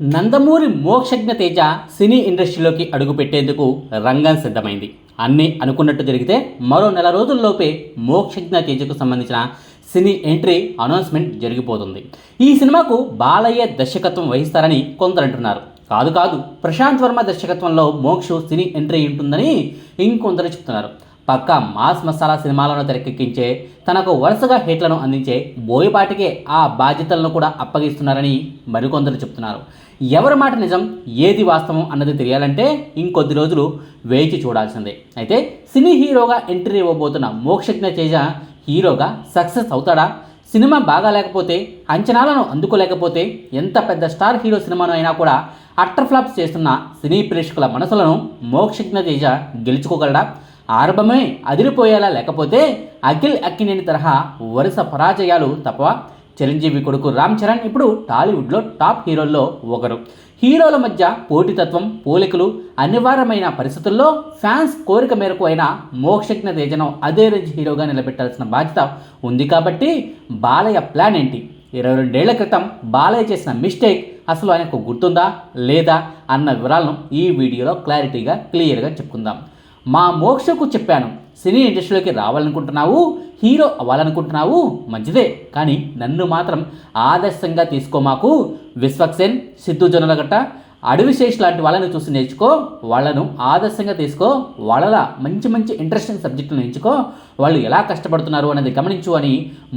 నందమూరి మోక్షజ్ఞ తేజ సినీ ఇండస్ట్రీలోకి అడుగుపెట్టేందుకు రంగం సిద్ధమైంది. అన్నీ అనుకున్నట్టు జరిగితే మరో నెల రోజుల్లోపే మోక్షజ్ఞ తేజకు సంబంధించిన సినీ ఎంట్రీ అనౌన్స్మెంట్ జరిగిపోతుంది. ఈ సినిమాకు బాలయ్య దర్శకత్వం వహిస్తారని కొందరు అంటున్నారు. కాదు కాదు ప్రశాంత్ వర్మ దర్శకత్వంలో మోక్షు సినీ ఎంట్రీ ఉంటుందని ఇంకొందరు చెప్తున్నారు. పక్క మాస్ మసాలా సినిమాలను తెరకెక్కించే తనకు వరుసగా హిట్లను అందించే బోయపాటికే ఆ బాధ్యతలను కూడా అప్పగిస్తున్నారని మరికొందరు చెప్తున్నారు. ఎవరి మాట నిజం ఏది వాస్తవం అన్నది తెలియాలంటే ఇంకొద్ది రోజులు వేచి చూడాల్సిందే. అయితే సినీ హీరోగా ఎంట్రీ ఇవ్వబోతున్న మోక్షజ్ఞ తేజ హీరోగా సక్సెస్ అవుతాడా? సినిమా బాగా లేకపోతే అంచనాలను అందుకోలేకపోతే ఎంత పెద్ద స్టార్ హీరో సినిమాను అయినా కూడా అట్టర్ ఫ్లాప్స్ చేస్తున్న సినీ ప్రేక్షకుల మనసులను మోక్షజ్ఞ తేజ గెలుచుకోగలడా? ఆరంభమే అదిరిపోయేలా లేకపోతే అఖిల్ అక్కినేని తరహా వరుస పరాజయాలు తప్ప చిరంజీవి కొడుకు రామ్ చరణ్ ఇప్పుడు టాలీవుడ్లో టాప్ హీరోల్లో ఒకరు. హీరోల మధ్య పోటీతత్వం పోలికలు అనివార్యమైన పరిస్థితుల్లో ఫ్యాన్స్ కోరిక మేరకు అయిన మోక్షజ్ఞ తేజను అదే రేంజ్ హీరోగా నిలబెట్టాల్సిన బాధ్యత ఉంది కాబట్టి బాలయ్య ప్లాన్ ఏంటి? ఇరవై రెండేళ్ళ క్రితం బాలయ్య చేసిన మిస్టేక్ అసలు ఆయనకు గుర్తుందా లేదా అన్న వివరాలను ఈ వీడియోలో క్లారిటీగా క్లియర్గా చెప్పుకుందాం. మా మోక్షకు చెప్పాను. సినీ ఇండస్ట్రీలోకి రావాలనుకుంటున్నావు హీరో అవ్వాలనుకుంటున్నావు మంచిదే. కానీ నన్ను మాత్రం ఆదర్శంగా తీసుకో మాకు. విశ్వక్సేన్ సిద్ధు జొన్నలగట్ట అడవిశేష్ లాంటి వాళ్ళని చూసి నేర్చుకో. వాళ్ళను ఆదర్శంగా తీసుకో. వాళ్ళలా మంచి మంచి ఇంట్రెస్టింగ్ సబ్జెక్టులను ఎంచుకో వాళ్ళు ఎలా కష్టపడుతున్నారు అనేది గమనించు అని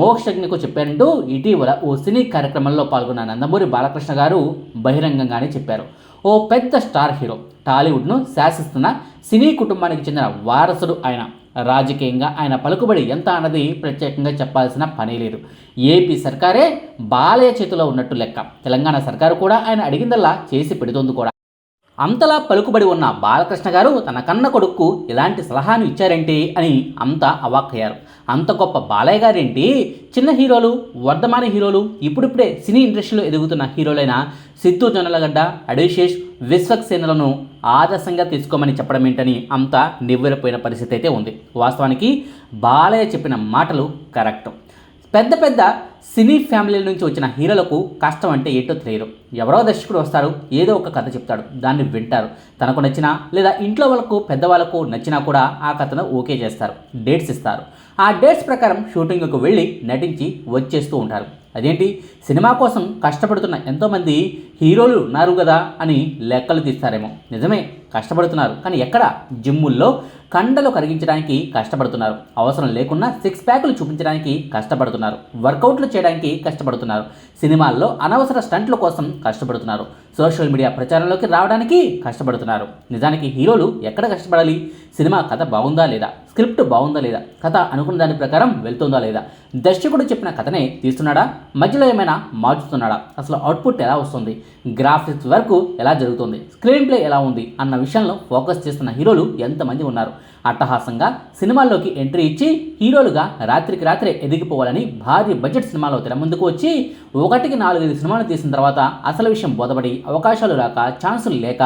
మోక్షజ్ఞకు చెప్పారంటూ ఇటీవల ఓ సినీ కార్యక్రమంలో పాల్గొన్న నందమూరి బాలకృష్ణ గారు బహిరంగంగానే చెప్పారు. ఓ పెద్ద స్టార్ హీరో. టాలీవుడ్ను శాసిస్తున్న సినీ కుటుంబానికి చెందిన వారసుడు ఆయన. రాజకీయంగా ఆయన పలుకుబడి ఎంత అన్నది ప్రత్యేకంగా చెప్పాల్సిన పని లేదు. ఏపీ సర్కారే బాలయ్య చేతిలో ఉన్నట్టు లెక్క. తెలంగాణ సర్కారు కూడా ఆయన అడిగిందల్లా చేసి పెడుతోంది కూడా. అంతలా పలుకుబడి ఉన్న బాలకృష్ణ గారు తన కన్న కొడుకు ఇలాంటి సలహాను ఇచ్చారేంటి అని అంతా అవాక్కయ్యారు. అంత గొప్ప బాలయ్య గారేంటి? చిన్న హీరోలు వర్ధమాన హీరోలు ఇప్పుడిప్పుడే సినీ ఇండస్ట్రీలో ఎదుగుతున్న హీరోలైన సిద్ధు జొన్నలగడ్డ అడిశేష్ విశ్వక్సేనలను ఆదర్శంగా తీసుకోమని చెప్పడం ఏంటని అంతా నివ్వెరపోయిన పరిస్థితి అయితే ఉంది. వాస్తవానికి బాలయ్య చెప్పిన మాటలు కరెక్ట్. పెద్ద పెద్ద సినీ ఫ్యామిలీల నుంచి వచ్చిన హీరోలకు కష్టం అంటే ఏంటో తెలియదు. ఎవరో దర్శకుడు వస్తారు ఏదో ఒక కథ చెప్తాడు దాన్ని వింటారు. తనకు నచ్చినా లేదా ఇంట్లో వాళ్ళకు పెద్దవాళ్ళకు నచ్చినా కూడా ఆ కథను ఓకే చేస్తారు డేట్స్ ఇస్తారు. ఆ డేట్స్ ప్రకారం షూటింగ్కు వెళ్ళి నటించి వచ్చేస్తూ ఉంటారు. అదేంటి? సినిమా కోసం కష్టపడుతున్న ఎంతోమంది హీరోలు ఉన్నారు కదా అని లెక్కలు తీస్తారేమో. నిజమే కష్టపడుతున్నారు. కానీ ఎక్కడ? జిమ్ముల్లో కండలు కరిగించడానికి కష్టపడుతున్నారు. అవసరం లేకుండా సిక్స్ ప్యాకులు చూపించడానికి కష్టపడుతున్నారు. వర్కౌట్లు చేయడానికి కష్టపడుతున్నారు. సినిమాల్లో అనవసర స్టంట్ల కోసం కష్టపడుతున్నారు. సోషల్ మీడియా ప్రచారంలోకి రావడానికి కష్టపడుతున్నారు. నిజానికి హీరోలు ఎక్కడ కష్టపడాలి? సినిమా కథ బాగుందా లేదా? స్క్రిప్ట్ బాగుందా లేదా? కథ అనుకున్న దాని ప్రకారం వెళ్తుందా లేదా? దర్శకుడు చెప్పిన కథనే తీస్తున్నాడా? మధ్యలో ఏమైనా మార్చుతున్నాడా? అసలు అవుట్పుట్ ఎలా వస్తుంది? గ్రాఫిక్స్ వరకు ఎలా జరుగుతుంది? స్క్రీన్ ప్లే ఎలా ఉంది? అన్న విషయంలో ఫోకస్ చేస్తున్న హీరోలు ఎంతమంది ఉన్నారు? అట్టహాసంగా సినిమాల్లోకి ఎంట్రీ ఇచ్చి హీరోలుగా రాత్రికి రాత్రే ఎదిగిపోవాలని భారీ బడ్జెట్ సినిమాలో తెర ముందుకు వచ్చి ఒకటికి నాలుగైదు సినిమాలు తీసిన తర్వాత అసలు విషయం బోధపడి అవకాశాలు రాక ఛాన్సులు లేక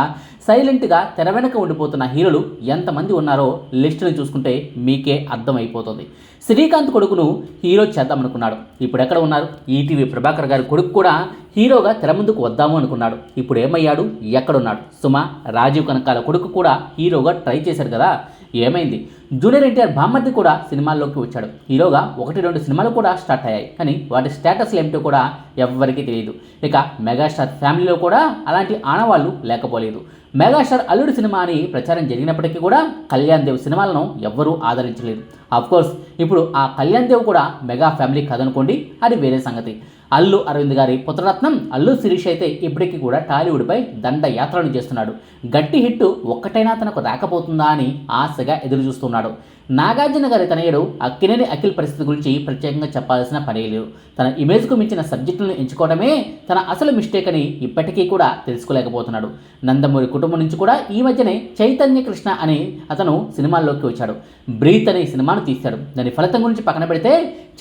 సైలెంట్గా తెర వెనక ఉండిపోతున్న హీరోలు ఎంతమంది ఉన్నారో లిస్టుని చూసుకుంటే మీకే అర్థమైపోతుంది. శ్రీకాంత్ కొడుకును హీరో చేద్దామనుకున్నాడు. ఇప్పుడు ఎక్కడ ఉన్నారు ఈటీవీ ప్రభాకర్ గారి కొడుకు కూడా హీరోగా తెర ముందుకు వద్దాము అనుకున్నాడు. ఇప్పుడు ఏమయ్యాడు ఎక్కడున్నాడు? సుమ రాజీవ్ కనకాల కొడుకు కూడా హీరోగా ట్రై చేశాడు కదా? ఏమైంది? జూనియర్ ఎన్టీఆర్ బామ్మర్ది కూడా సినిమాల్లోకి వచ్చాడు. హీరోగా ఒకటి రెండు సినిమాలు కూడా స్టార్ట్ అయ్యాయి. కానీ వాటి స్టేటస్లు ఏమిటో కూడా ఎవ్వరికీ తెలియదు. ఇక మెగాస్టార్ ఫ్యామిలీలో కూడా అలాంటి ఆనవాళ్ళు లేకపోలేదు. మెగాస్టార్ అల్లుడు సినిమా అని ప్రచారం జరిగినప్పటికీ కూడా కళ్యాణ్ దేవ్ సినిమాలను ఎవ్వరూ ఆదరించలేదు. కోర్స్ ఇప్పుడు ఆ కళ్యాణ్ దేవ్ కూడా మెగా ఫ్యామిలీ కదనుకోండి అది వేరే సంగతి. అల్లు అరవింద్ గారి పుత్రరత్నం అల్లు శిరీష్ అయితే ఇప్పటికీ కూడా టాలీవుడ్పై దండయాత్రలు చేస్తున్నాడు. గట్టి హిట్ ఒక్కటైనా తనకు రాకపోతుందా అని ఆశగా ఎదురు చూస్తున్నాడు నాగార్జున గారి తనయుడు అక్కినేని అఖిల్ పరిస్థితి గురించి ప్రత్యేకంగా చెప్పాల్సిన పని లేదు. తన ఇమేజ్కు మించిన సబ్జెక్టులను ఎంచుకోవడమే తన అసలు మిస్టేక్ అని ఇప్పటికీ కూడా తెలుసుకోలేకపోతున్నాడు. నందమూరి కుటుంబం నుంచి కూడా ఈ మధ్యనే చైతన్య కృష్ణ అని అతను సినిమాల్లోకి వచ్చాడు. బ్రీత్ అనే సినిమాను తీశాడు. దాని ఫలితం గురించి పక్కన పెడితే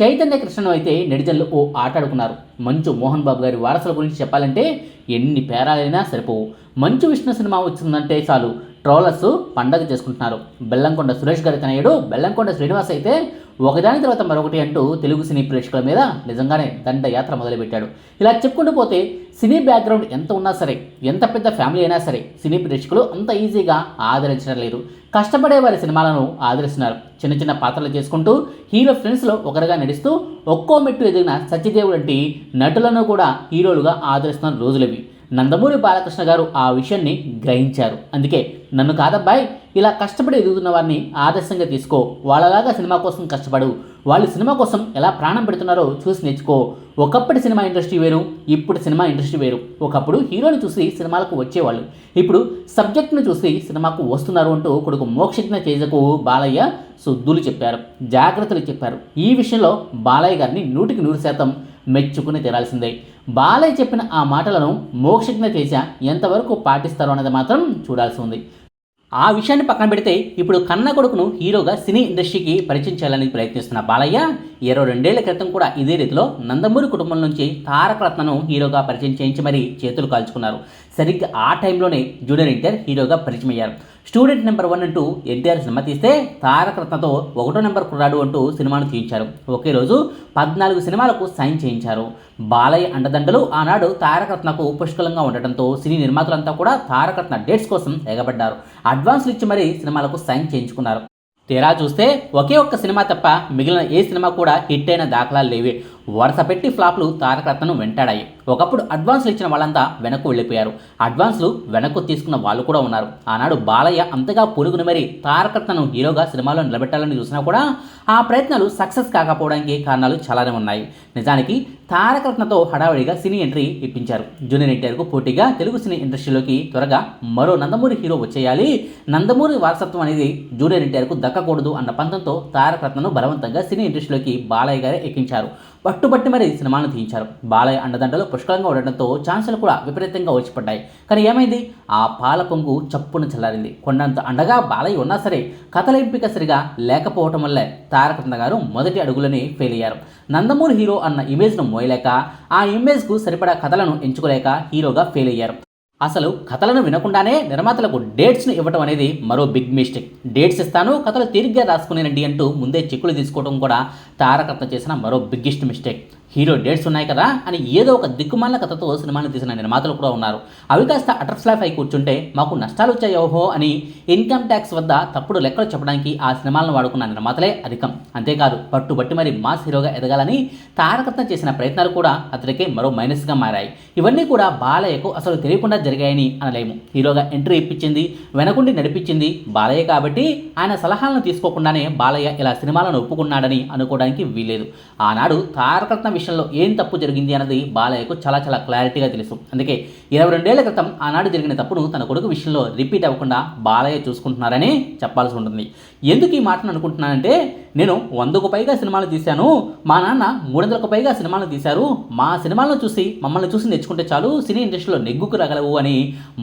చైతన్య కృష్ణను అయితే నెటిజన్లు ఓ ఆట ఆడుకున్నారు. మంచు మోహన్ బాబు గారి వారసుల గురించి చెప్పాలంటే ఎన్ని పేరాలైనా సరిపోవు. మంచు విష్ణు సినిమా వచ్చిందంటే చాలు. ట్రోలర్స్ పండగ చేసుకుంటున్నారు. బెల్లంకొండ సురేష్ గారి తనయుడు బెల్లంకొండ శ్రీనివాస్ అయితే ఒకదాని తర్వాత మరొకటి అంటూ తెలుగు సినీ ప్రేక్షకుల మీద నిజంగానే దండయాత్ర మొదలుపెట్టాడు. ఇలా చెప్పుకుంటూ పోతే సినీ బ్యాక్గ్రౌండ్ ఎంత ఉన్నా సరే ఎంత పెద్ద ఫ్యామిలీ అయినా సరే సినీ ప్రేక్షకులు అంత ఈజీగా ఆదరించడం లేదు. కష్టపడే వారి సినిమాలను ఆదరిస్తున్నారు. చిన్న చిన్న పాత్రలు చేసుకుంటూ హీరో ఫ్రెండ్స్లో ఒకరుగా నడుస్తూ ఒక్కో మెట్టు ఎదిగిన సత్యదేవుడు వంటి నటులను కూడా హీరోలుగా ఆదరిస్తున్న రోజులవి నందమూరి బాలకృష్ణ గారు ఆ విషయాన్ని గ్రహించారు. అందుకే నన్ను కాదబ్బాయ్ ఇలా కష్టపడి ఎదుగుతున్న వారిని ఆదర్శంగా తీసుకో. వాళ్ళలాగా సినిమా కోసం కష్టపడు. వాళ్ళు సినిమా కోసం ఎలా ప్రాణం పెడుతున్నారో చూసి నేర్చుకో. ఒకప్పటి సినిమా ఇండస్ట్రీ వేరు ఇప్పుడు సినిమా ఇండస్ట్రీ వేరు. ఒకప్పుడు హీరోని చూసి సినిమాలకు వచ్చేవాళ్ళు. ఇప్పుడు సబ్జెక్ట్ను చూసి సినిమాకు వస్తున్నారు అంటూ కొడుకు మోక్షజ్ఞ చేజకు బాలయ్య సుద్దులు చెప్పారు జాగ్రత్తలు చెప్పారు. ఈ విషయంలో బాలయ్య గారిని నూటికి నూరు శాతం మెచ్చుకుని తీరాల్సిందే. బాలయ్య చెప్పిన ఆ మాటలను మోక్షజ్ఞ తేజ ఎంతవరకు పాటిస్తారో అన్నది మాత్రం చూడాల్సి ఉంది. ఆ విషయాన్ని పక్కన పెడితే ఇప్పుడు కన్న కొడుకును హీరోగా సినీ ఇండస్ట్రీకి పరిచయం చేయాలని ప్రయత్నిస్తున్న బాలయ్య ఇరవై రెండేళ్ళ క్రితం కూడా ఇదే రీతిలో నందమూరి కుటుంబం నుంచి తారక రత్నను హీరోగా పరిచయం చేయించి మరీ చేతులు కాల్చుకున్నారు. సరిగ్గా ఆ టైంలోనే జూనియర్ ఎన్టీఆర్ హీరోగా పరిచయం అయ్యారు స్టూడెంట్ నెంబర్ వన్ అంటూ ఎన్టీఆర్ సినిమా తీస్తే తారక రత్నతో ఒకటో నెంబర్ కుర్రాడు అంటూ సినిమాను తీయించారు. ఒకే రోజు పద్నాలుగు సినిమాలకు సైన్ చేయించారు. బాలయ్య అండదండలు ఆనాడు తారకరత్నకు పుష్కలంగా ఉండటంతో సినీ నిర్మాతలంతా కూడా తారకరత్న డేట్స్ కోసం ఎగబడ్డారు. అడ్వాన్స్లు ఇచ్చి మరీ సినిమాలకు సైన్ చేయించుకున్నారు. తీరా చూస్తే ఒకే ఒక్క సినిమా తప్ప మిగిలిన ఏ సినిమా కూడా హిట్ అయిన దాఖలాలు లేవే. వరుస పెట్టి ఫ్లాప్లు తారకరత్నను వెంటాడాయి. ఒకప్పుడు అడ్వాన్స్లు ఇచ్చిన వాళ్ళంతా వెనక్కు వెళ్ళిపోయారు. అడ్వాన్స్లు వెనక్కు తీసుకున్న వాళ్ళు కూడా ఉన్నారు. ఆనాడు బాలయ్య అంతగా పొరుగును మరి తారకరత్నను హీరోగా సినిమాలో నిలబెట్టాలని చూసినా కూడా ఆ ప్రయత్నాలు సక్సెస్ కాకపోవడానికి కారణాలు చాలానే ఉన్నాయి. నిజానికి తారకరత్నతో హడావిడిగా సినీ ఎంట్రీ ఇప్పించారు. జూనియర్ ఎన్టీఆర్కు పోటీగా తెలుగు సినీ ఇండస్ట్రీలోకి త్వరగా మరో నందమూరి హీరో వచ్చేయాలి. నందమూరి వారసత్వం అనేది జూనియర్ ఎన్టీఆర్కు దక్కకూడదు అన్న పంతంతో తారకరత్నను బలవంతంగా సినీ ఇండస్ట్రీలోకి బాలయ్య గారే ఎక్కించారు. పట్టుబట్టి మరి సినిమాను తీయించారు. బాలయ్య అండదండలు పుష్కలంగా ఉండడంతో ఛాన్సులు కూడా విపరీతంగా వచ్చిపడ్డాయి. కానీ ఏమైంది? ఆ పాల పొంగు చప్పున చల్లారింది. కొండంత అండగా బాలయ్య ఉన్నా సరే కథల ఎంపిక సరిగా లేకపోవటం వల్లే తారకరత్న గారు మొదటి అడుగులనే ఫెయిల్ అయ్యారు. నందమూరి హీరో అన్న ఇమేజ్ను మోయలేక ఆ ఇమేజ్కు సరిపడా కథలను ఎంచుకోలేక హీరోగా ఫెయిల్ అయ్యారు. అసలు కథలను వినకుండానే నిర్మాతలకు డేట్స్ను ఇవ్వటం అనేది మరో బిగ్ మిస్టేక్. డేట్స్ ఇస్తాను కథలు తీరిగ్గా రాసుకునేనండి అంటూ ముందే చెక్కులు తీసుకోవడం కూడా తారకత్న చేసిన మరో బిగ్గెస్ట్ మిస్టేక్. హీరో డేట్స్ ఉన్నాయి కదా అని ఏదో ఒక దిక్కుమాల కథతో సినిమాని తీసిన నిర్మాతలు కూడా ఉన్నారు. అవి కాస్త అటర్ ఫ్లాప్ అయి కూర్చుంటే మాకు నష్టాలు వచ్చాయోహో అని ఇన్కమ్ ట్యాక్స్ వద్ద తప్పుడు లెక్కలు చెప్పడానికి ఆ సినిమాలను వాడుకున్న నిర్మాతలే అధికం. అంతేకాదు పట్టుబట్టి మరి మాస్ హీరోగా ఎదగాలని తారకత్న చేసిన ప్రయత్నాలు కూడా అతడికే మరో మైనస్గా మారాయి. ఇవన్నీ కూడా బాలయ్యకు అసలు తెలియకుండా జరిగాయని అనలేము. హీరోగా ఎంట్రీ ఇప్పించింది వెనకుండి నడిపించింది బాలయ్య కాబట్టి ఆయన సలహాలను తీసుకోకుండానే బాలయ్య ఇలా సినిమాలను ఒప్పుకున్నాడని అనుకోవడానికి వీలేదు ఆనాడు తారకత్న విషయంలో ఏం తప్పు జరిగింది అన్నది బాలయ్యకు చాలా చాలా క్లారిటీగా తెలుసు. అందుకే ఇరవై రెండేళ్ళ క్రితం ఆనాడు జరిగిన తప్పును తన కొడుకు విషయంలో రిపీట్ అవ్వకుండా బాలయ్య చూసుకుంటున్నారని చెప్పాల్సి ఉంటుంది. ఎందుకు ఈ మాటను అనుకుంటున్నానంటే నేను వందకు పైగా సినిమాలు తీశాను మా నాన్న మూడు వందలకు పైగా సినిమాలు తీశారు మా సినిమాలను చూసి మమ్మల్ని చూసి నేర్చుకుంటే చాలు సినీ ఇండస్ట్రీలో నెగ్గుకు రాగలవు అని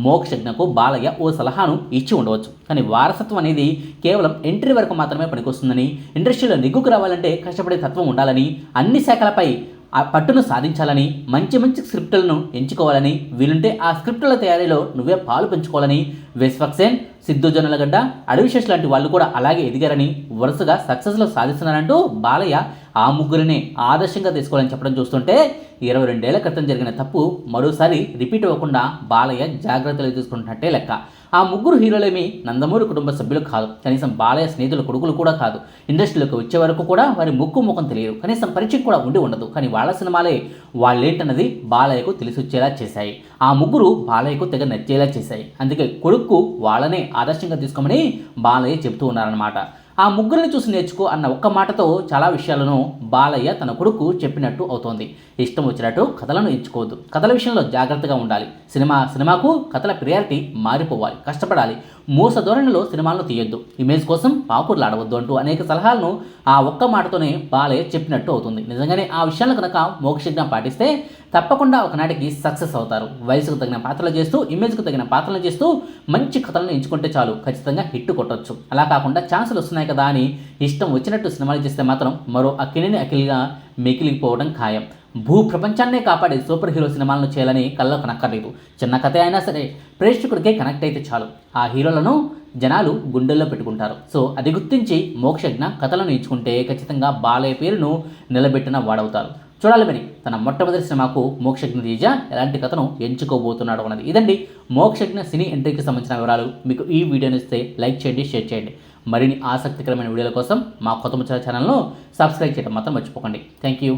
మోక్షజ్ఞకు బాలయ్య ఓ సలహాను ఇచ్చి ఉండవచ్చు. కానీ వారసత్వం అనేది కేవలం ఎంట్రీ వరకు మాత్రమే పనికొస్తుందని ఇండస్ట్రీలో నిగ్గుకు రావాలంటే కష్టపడే తత్వం ఉండాలని అన్ని శాఖలపై ఆ పట్టును సాధించాలని మంచి మంచి స్క్రిప్టులను ఎంచుకోవాలని వీలుంటే ఆ స్క్రిప్టుల తయారీలో నువ్వే పాలు పెంచుకోవాలని వెస్ఫక్సేన్ సిద్ధు జొన్నలగడ్డ అడవిశేష్ లాంటి వాళ్ళు కూడా అలాగే ఎదిగారని వరుసగా సక్సెస్లో సాధిస్తున్నారంటూ బాలయ్య ఆ ముగ్గురిని ఆదర్శంగా తీసుకోవాలని చెప్పడం చూస్తుంటే ఇరవై రెండేళ్ళ క్రితం జరిగిన తప్పు మరోసారి రిపీట్ అవ్వకుండా బాలయ్య జాగ్రత్తలు తీసుకుంటున్నట్టే లెక్క. ఆ ముగ్గురు హీరోలేమి నందమూరి కుటుంబ సభ్యులు కాదు. కనీసం బాలయ్య స్నేహితుల కొడుకులు కూడా కాదు. ఇండస్ట్రీలోకి వచ్చే వరకు కూడా వారి ముక్కు ముఖం తెలియదు. కనీసం పరిచయం కూడా ఉండి ఉండదు. కానీ వాళ్ళ సినిమాలే వాళ్ళేంటన్నది బాలయ్యకు తెలిసి వచ్చేలా చేశాయి. ఆ ముగ్గురు బాలయ్యకు తెగ నచ్చేలా చేశాయి. అందుకే కొడుకు వాళ్ళనే ఆదర్శంగా తీసుకోమని బాలయ్య చెబుతూ ఉన్నారన్నమాట. ఆ ముగ్గురిని చూసి నేర్చుకో అన్న ఒక్క మాటతో చాలా విషయాలను బాలయ్య తన కొడుకు చెప్పినట్టు అవుతోంది. ఇష్టం వచ్చినట్టు కథలను ఎంచుకోవద్దు. కథల విషయంలో జాగ్రత్తగా ఉండాలి. సినిమా సినిమాకు కథల ప్రియారిటీ మారిపోవాలి. కష్టపడాలి. మూస ధోరణిలో సినిమాలను తీయొద్దు. ఇమేజ్ కోసం పాకుర్లాడవద్దు అంటూ అనేక సలహాలను ఆ ఒక్క మాటతోనే బాలయ్య చెప్పినట్టు అవుతుంది. నిజంగానే ఆ విషయాలను కనుక మోక్షజ్ఞం పాటిస్తే తప్పకుండా ఒకనాటికి సక్సెస్ అవుతారు. వయసుకు తగిన పాత్రలు చేస్తూ ఇమేజ్కు తగిన పాత్రలు చేస్తూ మంచి కథలను ఎంచుకుంటే చాలు. ఖచ్చితంగా హిట్ కొట్టొచ్చు. అలా కాకుండా ఛాన్సులు వస్తున్నాయి కదా అని ఇష్టం వచ్చినట్టు సినిమాలు చేస్తే మాత్రం మరో అఖిలిని అఖిల్గా మిగిలిపోవడం ఖాయం. భూ ప్రపంచాన్నే కాపాడే సూపర్ హీరో సినిమాలను చేయాలని కళ్ళకు కనక్కర్లేదు చిన్న కథ అయినా సరే ప్రేక్షకుడికే కనెక్ట్ అయితే చాలు. ఆ హీరోలను జనాలు గుండెల్లో పెట్టుకుంటారు. సో అది గుర్తించి మోక్షజ్ఞ కథలను ఎంచుకుంటే ఖచ్చితంగా బాలయ్య పేరును నిలబెట్టిన వాడవుతారు. చూడాలి మరి. తన మొట్టమొదటి సినిమాకు మోక్షజ్ఞ తేజ ఎలాంటి కథను ఎంచుకోబోతున్నాడు అన్నది. ఇదండి మోక్షజ్ఞ సినీ ఎంట్రీకి సంబంధించిన వివరాలు. మీకు ఈ వీడియోని ఇస్తే లైక్ చేయండి షేర్ చేయండి. మరిన్ని ఆసక్తికరమైన వీడియోల కోసం మా కొత్త ముచ్చల ఛానల్ను సబ్స్క్రైబ్ చేయడం మాత్రం మర్చిపోకండి. Thank you